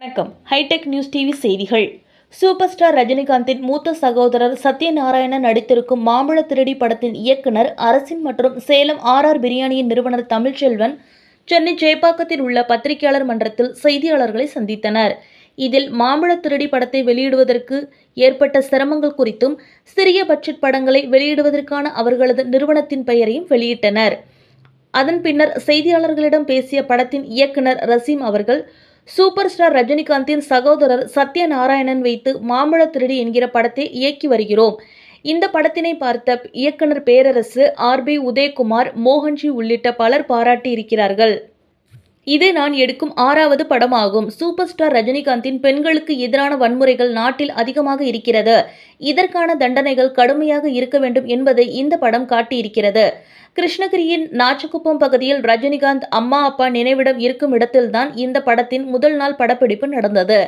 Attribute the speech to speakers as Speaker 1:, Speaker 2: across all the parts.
Speaker 1: வணக்கம். Hitech news TV செய்திகள். Super star ரஜினிகாந்தின் மூத்த சகோதரர் சத்யநாராயணன் நடித்திருக்கும் மாம்பழ திருடி படத்தின் இயக்குனர் அரசின் மற்றும் சேலம் ஆர்ஆர் பிரியாணியின் நிறுவனர் தமிழ்ச்செல்வன் சென்னை ஜெயப்பாக்கத்தில் உள்ள பத்திரிகையாளர் மன்றத்தில் செய்தியாளர்களை சந்தித்தனர். இதில் மாம்பழ திருடி படத்தை வெளியிடுவதற்கு ஏற்பட்ட சிரமங்கள் குறித்தும் சிறிய பட்ஜெட் படங்களை வெளியிடுவதற்கான அவர்களது நிறுவனத்தின் பெயரையும் வெளியிட்டனர். அதன் பின்னர் செய்தியாளர்களிடம் பேசிய படத்தின் இயக்குனர் ரசீம் அவர்கள் சூப்பர் ஸ்டார் ரஜினிகாந்தின் சகோதரர் சத்யநாராயணன் வைத்து மாம்பழ திருடி என்கிற படத்தை இயக்கி வருகிறோம். இந்த படத்தினை பார்த்த இயக்குனர் பேரரசு ஆர்பி உதயகுமார் மோகன்ஜி உள்ளிட்ட பலர் பாராட்டி இருக்கிறார்கள் இது நான் எடுக்கும் ஆறாவது படமாகும். சூப்பர் ஸ்டார் ரஜினிகாந்தின் பெண்களுக்கு எதிரான வன்முறைகள் நாட்டில் அதிகமாக இருக்கிறது. இதற்கான தண்டனைகள் கடுமையாக இருக்க வேண்டும் என்பதை இந்த படம் காட்டியிருக்கிறது. கிருஷ்ணகிரியின் நாச்சக்குப்பம் பகுதியில் ரஜினிகாந்த் அம்மா அப்பா நினைவிடம் இருக்கும் இடத்தில்தான் இந்த படத்தின் முதல் நாள் படப்பிடிப்பு நடந்தது.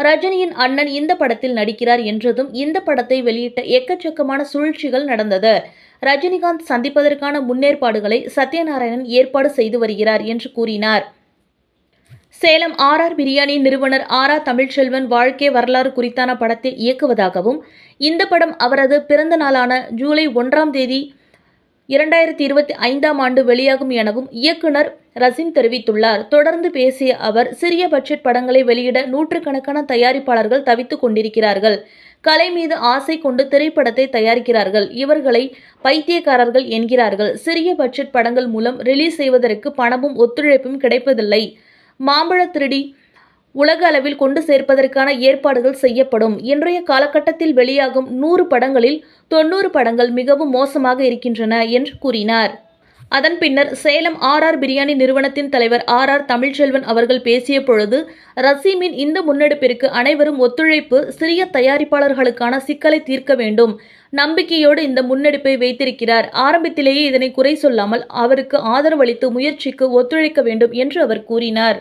Speaker 1: ரஜினியின் அண்ணன் இந்த படத்தில் நடிக்கிறார் என்றதும் இந்த படத்தை வெளியிட்ட எக்கச்சக்கமான சூழ்ச்சிகள் நடந்தது. ரஜினிகாந்த் சந்திப்பதற்கான முன்னேற்பாடுகளை சத்யநாராயணன் ஏற்பாடு செய்து வருகிறார் என்று கூறினார். சேலம் ஆர்ஆர் பிரியாணி நிறுவனர் ஆரா தமிழ்ச்செல்வன் வாழ்க்கை வரலாறு குறித்தான படத்தை இயக்குவதாகவும் இந்த படம் அவரது பிறந்த நாளான ஜூலை ஒன்றாம் தேதி இரண்டாயிரத்தி இருபத்தி ஐந்தாம் ஆண்டு வெளியாகும் எனவும் இயக்குனர் ரசீம் தெரிவித்துள்ளார். தொடர்ந்து பேசிய அவர் சிறிய பட்ஜெட் படங்களை வெளியிட நூற்றுக்கணக்கான தயாரிப்பாளர்கள் தவித்துக் கொண்டிருக்கிறார்கள். கலை மீது ஆசை கொண்டு திரைப்படத்தை தயாரிக்கிறார்கள். இவர்களை பைத்தியக்காரர்கள் என்கிறார்கள். சிறிய பட்ஜெட் படங்கள் மூலம் ரிலீஸ் செய்வதற்கு பணமும் ஒத்துழைப்பும் கிடைப்பதில்லை. மாம்பழ திருடி உலக அளவில் கொண்டு சேர்ப்பதற்கான ஏற்பாடுகள் செய்யப்படும். இன்றைய காலகட்டத்தில் வெளியாகும் நூறு படங்களில் தொண்ணூறு படங்கள் மிகவும் மோசமாக இருக்கின்றன என்று கூறினார். அதன் பின்னர் சேலம் ஆர்ஆர் பிரியாணி நிறுவனத்தின் தலைவர் ஆர் ஆர் தமிழ்ச்செல்வன் அவர்கள் பேசிய பொழுது ரசீமின் இந்த முன்னெடுப்பிற்கு அனைவரும் ஒத்துழைப்பு சிறிய தயாரிப்பாளர்களுக்கான சிக்கலை தீர்க்க வேண்டும். நம்பிக்கையோடு இந்த முன்னெடுப்பை வைத்திருக்கிறார். ஆரம்பத்திலேயே இதனை குறை சொல்லாமல் அவருக்கு ஆதரவளித்து முயற்சிக்கு ஒத்துழைக்க வேண்டும் என்று அவர் கூறினார்.